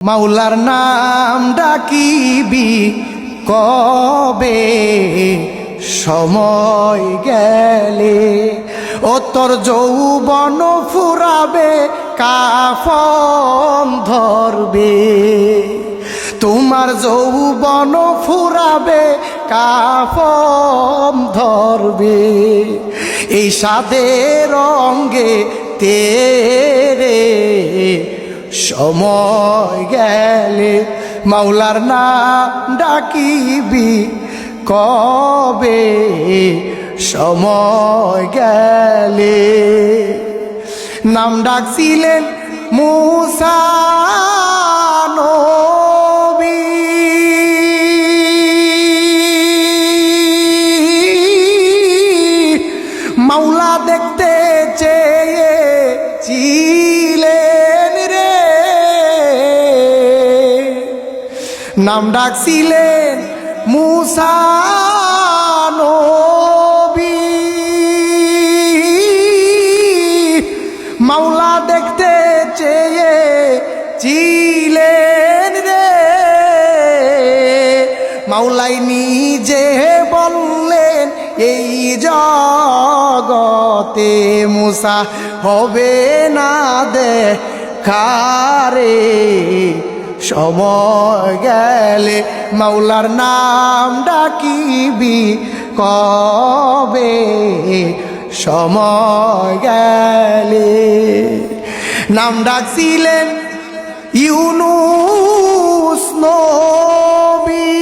মাওলার নাম ডাকিবি কবে? সময় গেলে ও তোর যৌবন ফুরাবে, কাফন ধরবে। তোমার যৌবন ফুরাবে, কাফন ধরবে। এই সাদের রঙ্গে তেরে সময় গেলে মাওলার না ডাকিবি। কবে সময় গেলে? নাম ডাকছিলেন মুসা নাম ডাকছিলেন মুসা নবী। মাওলা দেখতে চেয়ে ছিলেন রে মাওলাই নিজে বললেন, এই জগতে মুসা হবে না দে খারে সময় গেলে মাওলার নাম ডাকিবি কবে? সময় গেলে। নাম ডাকছিলেন ইউনুস নবী।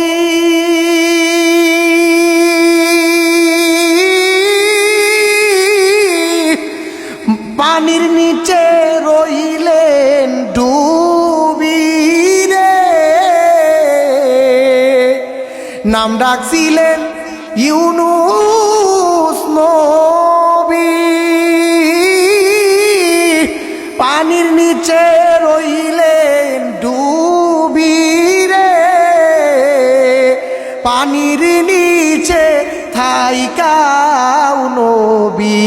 পানির নিচে রইলেন নাম ডাকছিলেন ইউনুস নবী। পানির নিচে রইলেন ডুবি রে পানির নিচে থাইকাও নবী।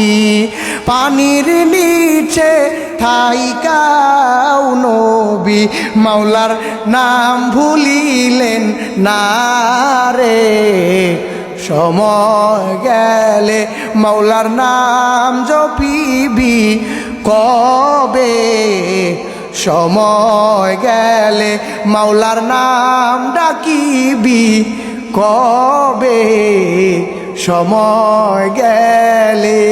পানির নিচে থাইকাও মাওলার নাম ভুলিলেন না রে। সময় গেলে মাওলার নাম জপিবি কবে? সময় গেলে মাওলার নাম ডাকিবি কবে? সময় গেলে